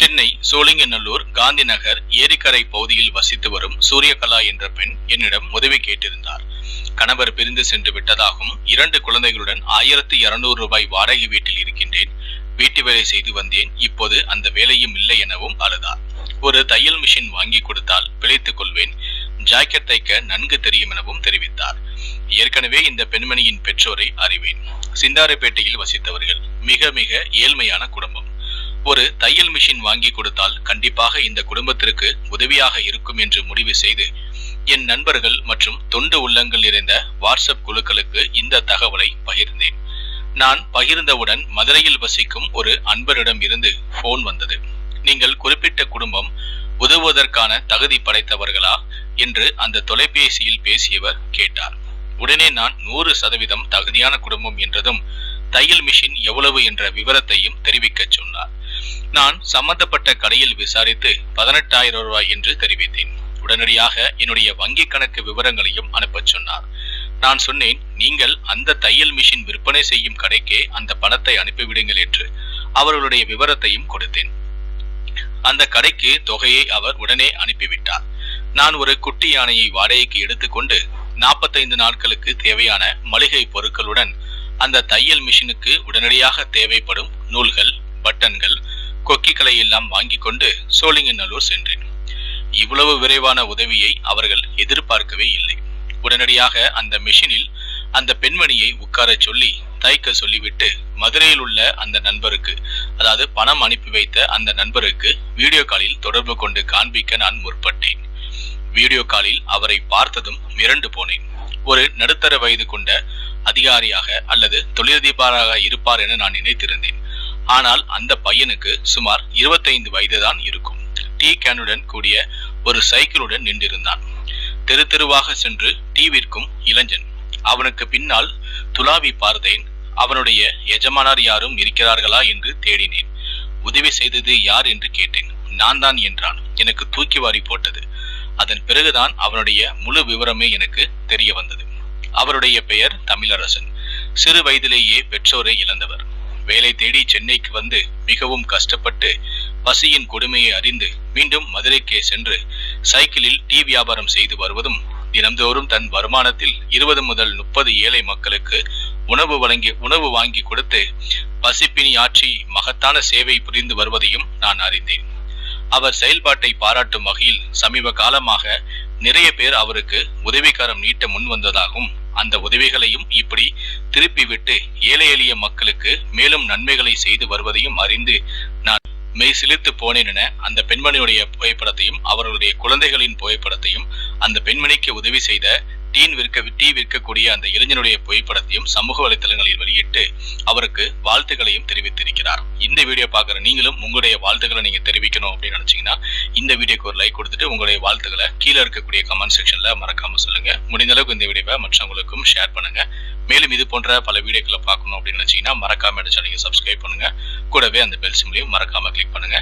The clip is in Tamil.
சென்னை சோழிங்கநல்லூர் காந்தி நகர் ஏரிக்கரை பகுதியில் வசித்து வரும் சூரியகலா என்ற பெண் என்னிடம் உதவி கேட்டிருந்தார். கணவர் பிரிந்து சென்று விட்டதாகவும் இரண்டு குழந்தைகளுடன் ஆயிரத்தி இருநூறு ரூபாய் வாடகை வீட்டில் இருக்கின்றேன். வீட்டு வேலை செய்து வந்தேன். இப்போது அந்த வேலையும் இல்லை எனவும் அழுதார். ஒரு தையல் மிஷின் வாங்கி கொடுத்தால் பிழைத்துக் கொள்வேன். ஜாக்கெட் தைக்க நன்கு தெரியும் எனவும் தெரிவித்தார். ஏற்கனவே இந்த பெண்மணியின் பெற்றோரை அறிவேன். சிந்தாரப்பேட்டையில் வசித்தவர்கள் மிக மிக ஏழ்மையான குடும்பம். ஒரு தையல் மிஷின் வாங்கி கொடுத்தால் கண்டிப்பாக இந்த குடும்பத்திற்கு உதவியாக இருக்கும் என்று முடிவு செய்து என் நண்பர்கள் மற்றும் தொண்டு உள்ளங்கள் இருந்த வாட்ஸ்அப் குழுக்களுக்கு இந்த தகவலை பகிர்ந்தேன். நான் பகிர்ந்தவுடன் மதுரையில் வசிக்கும் ஒரு அன்பரிடம் இருந்து போன் வந்தது. நீங்கள் குறிப்பிட்ட குடும்பம் உதவுவதற்கான தகுதி படைத்தவர்களா? என்று அந்த தொலைபேசியில் பேசியவர் கேட்டார். உடனே நான் நூறு சதவீதம் தகுதியான குடும்பம் என்றதும் தையல் மிஷின் எவ்வளவு என்ற விவரத்தையும் தெரிவிக்கச் சொன்னார். நான் சம்பந்தப்பட்ட கடையில் விசாரித்து பதினெட்டாயிரம் ரூபாய் என்று தெரிவித்தேன். உடனடியாக என்னுடைய வங்கி கணக்கு விவரங்களையும் அனுப்பச் சொன்னார். நான் சொன்னேன் நீங்கள் அந்த தையல் மிஷின் விற்பனை செய்யும் கடைக்கே அந்த பணத்தை அனுப்பிவிடுங்கள் என்று அவர்களுடைய விவரத்தையும் கொடுத்தேன். அந்த கடைக்கு தொகையை அவர் உடனே அனுப்பிவிட்டார். நான் ஒரு குட்டி யானையை வாடகைக்கு எடுத்துக்கொண்டு நாற்பத்தைந்து நாட்களுக்கு தேவையான மளிகை பொருட்களுடன் அந்த தையல் மிஷினுக்கு உடனடியாக தேவைப்படும் நூல்கள் பட்டன்கள் கொக்கிகளை எல்லாம் வாங்கி கொண்டு சோழிங்கநல்லூர் சென்றேன். இவ்வளவு விரைவான உதவியை அவர்கள் எதிர்பார்க்கவே இல்லை. உடனடியாக அந்த மிஷினில் அந்த பெண்மணியை உட்காரச் சொல்லி தைக்க சொல்லிவிட்டு மதுரையில் உள்ள அந்த நண்பருக்கு அதாவது பணம் அனுப்பி வைத்த அந்த நண்பருக்கு வீடியோ காலில் தொடர்பு கொண்டு காண்பிக்க நான் முற்பட்டேன். வீடியோ காலில் அவரை பார்த்ததும் மிரண்டு போனேன். ஒரு நடுத்தர வயது கொண்ட அதிகாரியாக அல்லது தொழிலதிபராக இருப்பார் என நான் நினைத்திருந்தேன். ஆனால் அந்த பையனுக்கு சுமார் 25 வயதுதான் இருக்கும். டீ கேனுடன் கூடிய ஒரு சைக்கிளுடன் நின்றிருந்தான். தெரு தெருவாக சென்று டீ விற்கும் இளைஞன். அவனுக்கு பின்னால் துலாவி பார்த்தேன். அவனுடைய எஜமானார் யாரும் இருக்கிறார்களா என்று தேடினேன். உதவி செய்தது யார் என்று கேட்டேன். நான் தான் என்றான். எனக்கு தூக்கி வாரி போட்டது. அதன் பிறகுதான் அவனுடைய முழு விவரமே எனக்கு தெரிய வந்தது. அவருடைய பெயர் தமிழரசன். சிறு வயதிலேயே பெற்றோரை இழந்தவர். வேலை தேடி சென்னைக்கு வந்து மிகவும் கஷ்டப்பட்டு பசியின் கொடுமையை அறிந்து மீண்டும் மதுரைக்கே சென்று சைக்கிளில் டீ வியாபாரம் செய்து வருவதும் தினம்தோறும் தன் வருமானத்தில் இருபது முதல் முப்பது ஏழை மக்களுக்கு உணவு வழங்கி உணவு வாங்கி கொடுத்து பசிப்பினி ஆற்றி மகத்தான சேவை புரிந்து வருவதையும் நான் அறிந்தேன். அவர் செயல்பாட்டை பாராட்டும் வகையில் சமீப காலமாக நிறைய பேர் அவருக்கு உதவிக்கரம் நீட்ட முன் வந்ததாகவும் அந்த உதவிகளையும் இப்படி திருப்பிவிட்டு ஏழை எளிய மக்களுக்கு மேலும் நன்மைகளை செய்து வருவதையும் அறிந்து நான் மெய் சிலிர்த்து போனேன் என அந்த பெண்மணியுடைய புகைப்படத்தையும் அவர்களுடைய குழந்தைகளின் புகைப்படத்தையும் அந்த பெண்மணிக்கு உதவி செய்த டீன் விற்க டீ விற்கக்கூடிய அந்த இளைஞனுடைய புகைப்படத்தையும் சமூக வலைத்தளங்களில் வெளியிட்டு அவருக்கு வாழ்த்துக்களையும் தெரிவித்திருக்கிறார். இந்த வீடியோ பார்க்குற நீங்களும் உங்களுடைய வாழ்த்துக்களை நீங்க தெரிவிக்கணும் அப்படின்னு நினைச்சீங்கன்னா இந்த வீடியோக்கு ஒரு லைக் கொடுத்துட்டு உங்களுடைய வாழ்த்துக்களை கீழே இருக்கக்கூடிய கமெண்ட் செக்ஷன்ல மறக்காமல் சொல்லுங்க. முடிந்த அளவுக்கு இந்த வீடியோவை மற்றவங்களுக்கும் ஷேர் பண்ணுங்க. மேலும் இது போன்ற பல வீடியோக்களை பார்க்கணும் அப்படின்னு நினைச்சீங்கன்னா மறக்காம அடிச்சா நீங்க சப்ஸ்கிரைப் பண்ணுங்க. கூடவே அந்த பெல் சிம்லையும் மறக்காம கிளிக் பண்ணுங்க.